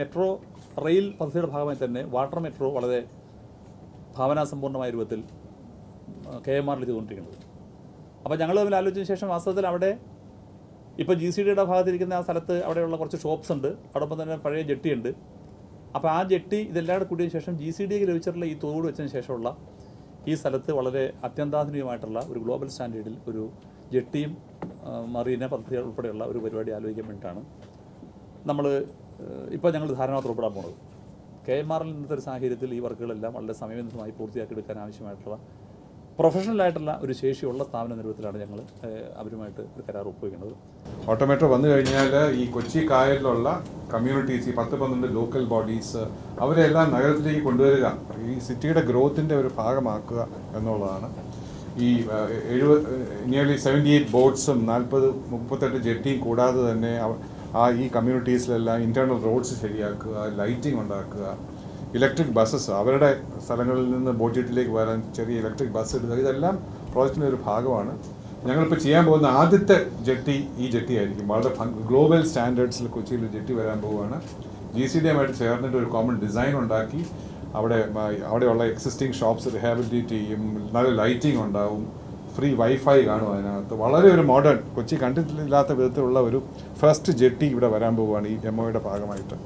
Metro rail പദ്ധതിയുടെ ഭാഗമായി തന്നെ വാട്ടർ മെട്രോ വളരെ ഭാവനാസമ്പൂർണമായ രൂപത്തിൽ കെ എം ആറിൽ ചെയ്തുകൊണ്ടിരിക്കുന്നത്. അപ്പോൾ ഞങ്ങൾ തമ്മിൽ ആലോചിച്ച ശേഷം വാസ്തവത്തിൽ അവിടെ ഇപ്പോൾ ജി സി ഡിയുടെ ഭാഗത്തിരിക്കുന്ന ആ സ്ഥലത്ത് അവിടെയുള്ള കുറച്ച് ഷോപ്സ് ഉണ്ട്. അവിടെ തന്നെ പഴയ ജെട്ടിയുണ്ട്. അപ്പോൾ ആ ജെട്ടി ഇതെല്ലാം കൂടെ കൂടിയ ശേഷം ജി സി ഡിയിൽ ലഭിച്ചിട്ടുള്ള ഈ തോട് വെച്ചതിന് ശേഷമുള്ള ഈ സ്ഥലത്ത് വളരെ അത്യന്താധുനികമായിട്ടുള്ള ഒരു ഗ്ലോബൽ സ്റ്റാൻഡേർഡിൽ ഒരു ജെട്ടിയും മറീന പദ്ധതികൾ ഉൾപ്പെടെയുള്ള ഒരു പരിപാടി ആലോചിക്കാൻ വേണ്ടിയിട്ടാണ് നമ്മൾ ഇപ്പോൾ ഞങ്ങൾ ധാരണാപത്രം ഒപ്പിടാൻ പോകുന്നത് കെ എം ആറിൽ നിന്നത്തെ ഒരു സാഹചര്യത്തിൽ ഈ വർക്കുകളെല്ലാം വളരെ സമയബന്ധമായി പൂർത്തിയാക്കി എടുക്കാൻ ആവശ്യമായിട്ടുള്ള പ്രൊഫഷണലായിട്ടുള്ള ഒരു ശേഷിയുള്ള സ്ഥാപന നിരൂപത്തിലാണ് ഞങ്ങൾ അവരുമായിട്ട് ഒരു കരാർ ഒപ്പുവയ്ക്കുന്നത് ഓട്ടോമേറ്റോ വന്നു കഴിഞ്ഞാൽ ഈ കൊച്ചി കായലിലുള്ള കമ്മ്യൂണിറ്റീസ് ഈ പത്ത് പന്ത്രണ്ട് ലോക്കൽ ബോഡീസ് അവരെല്ലാം നഗരത്തിലേക്ക് കൊണ്ടുവരിക ഈ സിറ്റിയുടെ ഗ്രോത്തിന്റെ ഒരു ഭാഗമാക്കുക എന്നുള്ളതാണ്. ഈ എഴുപത് നിയർലി സെവന്റി എയ്റ്റ് ബോട്ട്സും നാൽപ്പത് മുപ്പത്തെട്ട് ജെട്ടിയും കൂടാതെ തന്നെ ആ ഈ കമ്മ്യൂണിറ്റീസിലെല്ലാം ഇന്റേർണൽ റോഡ്സ് ശരിയാക്കുക ലൈറ്റിംഗ് ഉണ്ടാക്കുക ഇലക്ട്രിക് ബസ്സസ് അവരുടെ സ്ഥലങ്ങളിൽ നിന്ന് ബോട്ടിട്ടിലേക്ക് വരാൻ ചെറിയ ഇലക്ട്രിക് ബസ് ഇടുക ഇതെല്ലാം പ്രോജക്റ്റിന്റെ ഒരു ഭാഗമാണ്. ഞങ്ങളിപ്പോൾ ചെയ്യാൻ പോകുന്ന ആദ്യത്തെ ജെട്ടി ഈ ജെട്ടി ആയിരിക്കും. വളരെ ഗ്ലോബൽ സ്റ്റാൻഡേർഡ്സിൽ കൊച്ചിയിൽ ജെട്ടി വരാൻ പോവുകയാണ്. ജി സി ഡി എമ്മായിട്ട് ചേർന്നിട്ട് ഒരു കോമൺ ഡിസൈൻ ഉണ്ടാക്കി. അവിടെ അവിടെയുള്ള എക്സിസ്റ്റിംഗ് ഷോപ്സ് റിഹാബിലിറ്റേറ്റ് ചെയ്യും നല്ല ലൈറ്റിംഗ് ഉണ്ടാവും. ഫ്രീ വൈഫൈ കാണും അതിനകത്ത്. വളരെ ഒരു മോഡേൺ കൊച്ചി കണ്ടിട്ടില്ലാത്ത വിധത്തിലുള്ള ഒരു ഫസ്റ്റ് ജെട്ടി ഇവിടെ വരാൻ പോവുകയാണ് ഈ എം ഭാഗമായിട്ട്.